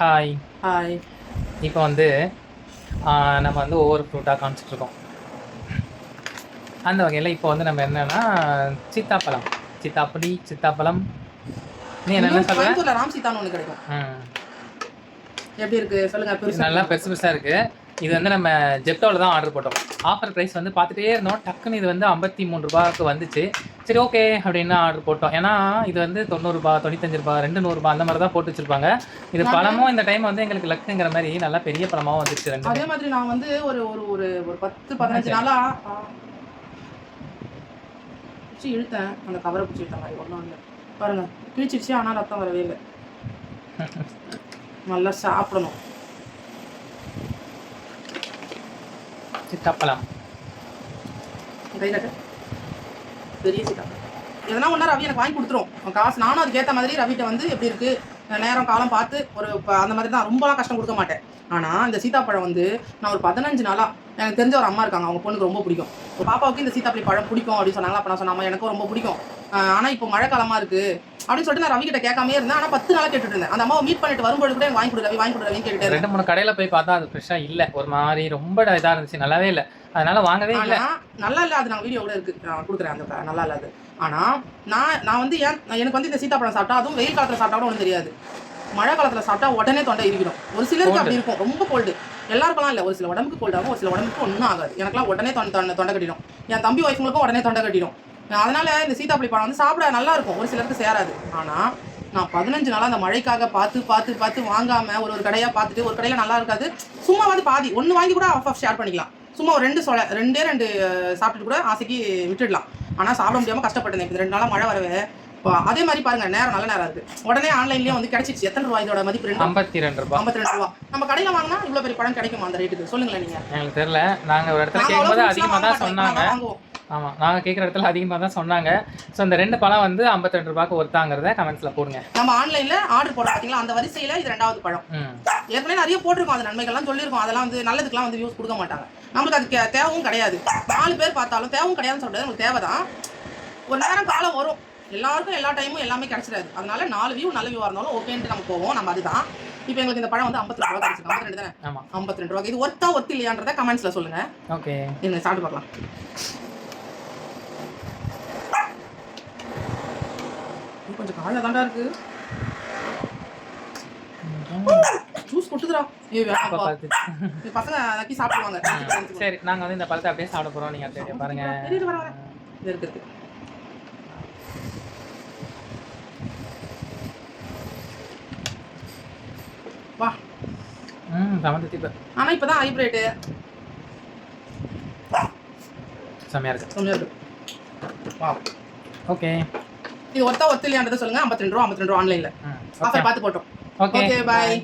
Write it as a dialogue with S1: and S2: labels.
S1: Hi
S2: hi
S1: இப்போ வந்து நம்ம வந்து ஒவ்வொரு ஃப்ரூட்டாக காமிச்சிட்டு இருக்கோம். அந்த வகையில் இப்போ வந்து நம்ம என்னன்னா சீத்தாப்பழம். சீத்தாப்படி சீத்தாப்பழம். நீ என்ன சொல்ற?
S2: கோயம்புத்தூர்ல ராம் சீதான்னு ஒண்ணு கிடைக்கும். எப்படி இருக்கு? சொல்லுங்க
S1: இது
S2: பெருசா
S1: நல்லா பெருசு பெருசாக இருக்குது இது வந்து நம்ம ஜெப்டோவில் தான் ஆர்டர் போட்டோம். ஆஃபர் ப்ரைஸ் வந்து பார்த்துட்டே இருந்தோம். டக்குன்னு இது வந்து ஐம்பத்தி மூணு ரூபாய்க்கு வந்துச்சு. சரி ஓகே அப்படின்னு ஆர்டர் போட்டோம். ஏன்னா இது வந்து தொண்ணூறுபா தொண்ணூத்தஞ்சு ரூபா ரெண்டு நூறுபா அந்த மாதிரி தான் போட்டு வச்சிருப்பாங்க. இது பழமும் இந்த டைம் வந்து எங்களுக்கு லக்குங்கிற மாதிரி நல்லா பெரிய பழமாவும் வந்துச்சு ரெண்டு
S2: அதே மாதிரி நான் வந்து ஒரு ஒரு ஒரு ஒரு பத்து பதினஞ்சு நாளா பிடிச்சி இழுத்தேன். அந்த கவரை பிடிச்சி இழுத்த மாதிரி ஒன்றும் இல்லை. பாருங்க கிழிச்சிருச்சு ஆனால் ரத்தம் வரவே இல்லை. நல்லா சாப்பிடணும்.
S1: சீத்தாப்பழம்.
S2: கையில். பெரிய சீட்டாக எதனா ஒன்றா ரவி எனக்கு வாங்கி கொடுத்துரும். காசு நானும் அதுக்கேற்ற மாதிரி ரவிட்ட வந்து எப்படி இருக்கு? நேரம் காலம் பார்த்து ஒரு அந்த மாதிரி தான். ரொம்பலாம் கஷ்டம் கொடுக்க மாட்டேன். ஆனால் இந்த சீத்தாப்பழம் வந்து நான் ஒரு பதினஞ்சு நாளாக எனக்கு தெரிஞ்ச ஒரு அம்மா இருக்காங்க. அவங்க பொண்ணுக்கு ரொம்ப பிடிக்கும். பாப்பாவுக்கு இந்த சீத்தாப்பழி பழம் பிடிக்கும் அப்படின்னு சொன்னாங்களா? அப்போ நான் சொன்னாமா எனக்கும் ரொம்ப பிடிக்கும். ஆனால் இப்போ மழை காலமாக இருக்குது அப்படின்னு சொல்லிட்டு நான் ரவி கிட்ட கேட்காம இருந்தேன். ஆனால் பத்து நாளாக கேட்டுட்டு இருந்தேன். அந்த அம்மாவை மீட் பண்ணிட்டு வரும்போது கூட எனக்கு வாங்கி கொடு ரவி வாங்கி கொடு ரவின்னு கேட்டுட்டே
S1: ரெண்டு மூணு கடையில் போய் பார்த்தா அது ஃப்ரெஷ்ஷாக இல்லை. ஒரு மாதிரி ரொம்ப இதாக இருந்துச்சு. நல்லாவே இல்லை. அதனால வாங்கவே இல்லை.
S2: ஆனா நல்லா இல்ல. அது நான் வீடியோ கூட இருக்கு. நான் கொடுக்குறேன் அந்த நல்லா இல்லாது ஆனா நான் நான் வந்து ஏன் எனக்கு வந்து இந்த சீத்தாப்பழம் சாப்பிட்டா அதுவும் வெயில் காலத்துல சாப்பிட்டா கூட ஒன்றும் தெரியாது. மழை காலத்துல சாப்பிட்டா உடனே தொண்டை இருக்கணும் ஒரு சிலருக்கு அப்படி இருக்கும். ரொம்ப கோல்டு எல்லாருக்கெல்லாம் இல்ல. ஒரு சில உடம்புக்கு கோல்டு ஆகும் ஒரு சில உடம்புக்கு ஒன்றும் ஆகாது. எனக்கெல்லாம் உடனே தொண்டை தொண்டை தொண்டை கட்டிடும். என் தம்பி ஒய்ஃபுங்களுக்கும் உடனே தொண்டை கட்டிடும். அதனால இந்த சீத்தாப்பழி பழம் வந்து சாப்பிட நல்லா இருக்கும் ஒரு சிலருக்கு சேராது. ஆனா நான் பதினஞ்சு நாளா அந்த மழைக்காக பார்த்து பார்த்து பார்த்து வாங்காம ஒரு ஒரு கடையா பார்த்துட்டு ஒரு கடையில நல்லா இருக்காது. சும்மா வந்து பாதி ஒன்று வாங்கி கூட ஆஃப் ஆஃப் ஷேர் பண்ணிக்கலாம். சும்மா ஒரு ரெண்டு சொல ரெண்டே ரெண்டு சாப்பிட்டுட்டு கூட ஆசைக்கு விட்டுடலாம். ஆனால் சாப்பிட முடியாமல் கஷ்டப்பட்டேன் இப்போ ரெண்டு நாளாக மழை வரவே. அதே மாதிரி பாருங்க நேரம் நல்ல நேரம் இருக்கு. உடனே ஆன்லைன்லேயே வந்து கிடைச்சிச்சு எத்தனை ரூபாய் இதோட மதிப்பு? ரெண்டு
S1: ஐம்பத்தி ரெண்டு ரூபா
S2: ஐம்பத்தி ரெண்டு ரூபா. நம்ம கடையில் வாங்கினா இவ்வளோ பெரிய பழம் கிடைக்குமா அந்த ரேட்டுக்கு சொல்லுங்களேன் நீங்க.
S1: எங்களுக்கு தெரியல. நாங்கள் ஒரு இடத்துல
S2: நாங்க
S1: கேட்கும்போது அதிகமாக தான் சொன்னாங்க. ஆமாம் நாங்கள் கேட்குற இடத்துல அதிகமாக தான் சொன்னாங்க. ஸோ இந்த ரெண்டு பழம் வந்து ஐம்பத்தி ரெண்டு ரூபாய்க்கு ஒருத்தாங்கிறத கமெண்ட்ஸில் போடுங்க.
S2: நம்ம ஆன்லைன்ல ஆர்டர் போடுறோம் பார்த்தீங்களா அந்த வரிசையில இது ரெண்டாவது பழம். ஏற்கனவே நிறைய போட்டிருக்கோம். அந்த நன்மைகள்லாம் சொல்லியிருக்கோம். அதெல்லாம் வந்து நல்லதுக்கெல்லாம் வந்து யூஸ் கொடுக்க மாட்டாங்க. நம்மளுக்கு அது தேவையும் கிடையாது. நாலு பேர் பார்த்தாலும் தேவையும் கிடையாதுன்னு சொல்றது நமக்கு தேவை தான் ஒரு நேரம் காலம் வரும். எல்லாருக்கும் எல்லா டைமும் எல்லாமே கிடைச்சிடாது. அதனால நாலு வியூ நல்ல வியூவாக இருந்தாலும் ஓகேன்ட்டு நம்ம போவோம். நம்ம அதுதான். இப்போ எங்களுக்கு இந்த பழம் வந்து ஐம்பத்தி ரெண்டு ரூபா கிடைச்சிருக்கு ஐம்பத்தி ரெண்டு தானே?
S1: ஆமாம்
S2: ஐம்பத்தி ரெண்டு ரூபா இது ஒர்த்தா ஒர்த்து இல்லையான்றத கமெண்ட்ஸ்ல சொல்லுங்க.
S1: ஓகே.
S2: நீங்க சாப்பிட்டு பார்க்கலாம் இது கொஞ்சம் காலைல தாண்டா இருக்கு. ஜூஸ் கொட்டுதுடா வேணாம்ப்பா
S1: பார்த்து
S2: இது பசங்க நக்கி சாப்பிடுவாங்க.
S1: சரி நாங்கள் வந்து இந்த பழத்தை அப்படியே சாப்பிட போகிறோம் நீங்கள் அப்படியே பாருங்க.
S2: வர, வர. இது இருக்கு இருக்கு. வா.
S1: ம் சமந்த தீப்பு
S2: ஆனா இப்பதான் ஹைப்ரேட்டு
S1: செம்மையாக இருக்கு.
S2: கொஞ்சம் இருக்கு. வா.
S1: ஓகே.
S2: இது ஒருத்தா ஒத்து இல்லையான்றதை சொல்லுங்க. ஐம்பத்தி ரெண்டு ரூபா ஐம்பத்தி ரெண்டு ரூபா ஆன்லைன்ல ஆஃபர் பார்த்து போட்டோம். Okay bye